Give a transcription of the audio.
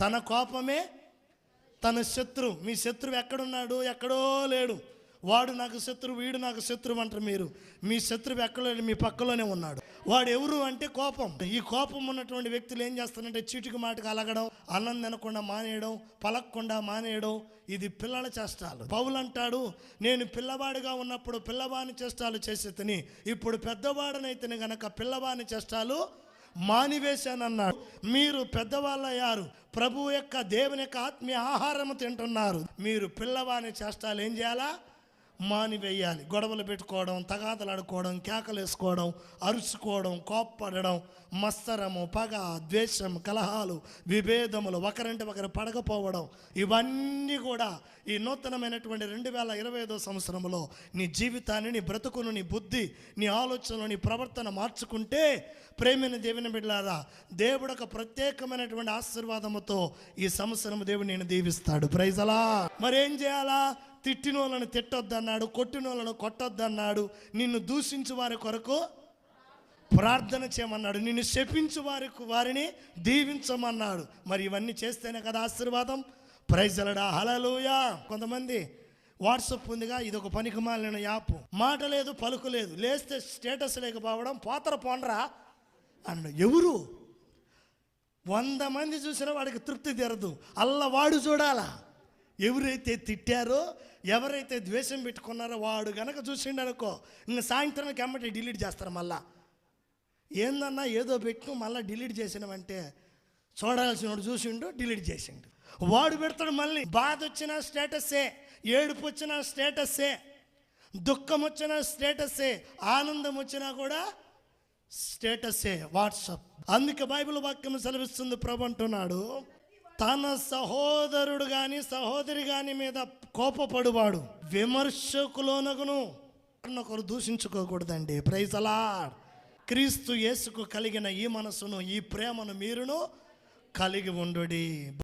తన కోపమే తన శత్రువు మీ శత్రువు ఎక్కడున్నాడు? ఎక్కడో లేడు. వాడు నాకు శత్రువు వీడు నాకు శత్రువు అంటారు మీరు. మీ శత్రువు ఎక్కడో లేడు మీ పక్కలోనే ఉన్నాడు. వాడు ఎవరు అంటే కోపం. ఈ కోపం ఉన్నటువంటి వ్యక్తులు ఏం చేస్తారంటే చీటికి మాటకు అలగడం అన్నం తినకుండా మానేయడం పలకకుండా మానేయడం ఇది పిల్లల చేష్టాలు. పౌలు అంటాడు నేను పిల్లవాడిగా ఉన్నప్పుడు పిల్లవాని చేష్టాలు చేసేతని ఇప్పుడు పెద్దవాడనైతేనే గనక పిల్లవాని చేష్టాలు మానివేశానన్నాడు మీరు పెద్దవాళ్ళయ్యారు. ప్రభు యొక్క దేవుని యొక్క ఆత్మీయ ఆహారము తింటున్నారు. మీరు పిల్లవాని చేష్టాలు ఏం చేయాలా? మానివేయాలి. గొడవలు పెట్టుకోవడం తగాదలాడుకోవడం కేకలేసుకోవడం అరుచుకోవడం కోప్పడడం మత్సరము పగ ద్వేషం కలహాలు విభేదములు ఒకరింటి ఒకరు పడకపోవడం ఇవన్నీ కూడా ఈ నూతనమైనటువంటి రెండు వేల ఇరవై ఐదో సంవత్సరంలో నీ జీవితాన్ని నీ బ్రతుకును నీ బుద్ధి నీ ఆలోచనలు నీ ప్రవర్తన మార్చుకుంటే ప్రేమిని దేవుని బిడ్డారా దేవుడు ఒక ప్రత్యేకమైనటువంటి ఆశీర్వాదముతో ఈ సంవత్సరం దేవుడు నేను దీవిస్తాడు. ప్రైజలా మరేం చేయాలా? తిట్టిన వాళ్ళని తిట్టొద్దన్నాడు కొట్టిన వాళ్ళను కొట్టొద్దన్నాడు నిన్ను దూషించు వారి కొరకు ప్రార్థన చేయమన్నాడు నిన్ను శపించు వారికి వారిని దీవించమన్నాడు. మరి ఇవన్నీ చేస్తేనే కదా ఆశీర్వాదం? ప్రైజలడా హలలుయా కొంతమంది వాట్సప్ ఉందిగా ఇది ఒక పనికి మాలిన యాప్. మాట లేదు పలుకు లేదు. లేస్తే స్టేటస్ లేకపోవడం పోతర పోండ్రా అన్నాడు. ఎవరు? వంద మంది చూసినా వాడికి తృప్తి తీరదు. అల్ల వాడు చూడాలా? ఎవరైతే తిట్టారో ఎవరైతే ద్వేషం పెట్టుకున్నారో వాడు కనుక చూసిండు అనుకో ఇంకా సాయంత్రానికి ఎమ్మటి డిలీట్ చేస్తారు మళ్ళా. ఏందన్నా ఏదో పెట్టు మళ్ళీ డిలీట్ చేసినామంటే చూడాల్సిన వాడు చూసిండు డిలీట్ చేసిండు. వాడు పెడతాడు మళ్ళీ బాధ వచ్చిన స్టేటస్సే ఏడుపు వచ్చిన స్టేటస్సే దుఃఖం వచ్చిన స్టేటస్సే ఆనందం వచ్చినా కూడా స్టేటసే వాట్సాప్. అందుకే బైబిల్ వాక్యం సెలవిస్తుంది ప్రభు అంటున్నాడు తన సహోదరుడు గాని సహోదరి గాని మీద కోపపడువాడు. విమర్శకులోనగును. ఒకరు దూషించుకోకూడదండి. ప్రైజ్ అలా క్రీస్తు యేసుకు కలిగిన ఈ మనసును ఈ ప్రేమను మీరును కలిగి ఉండు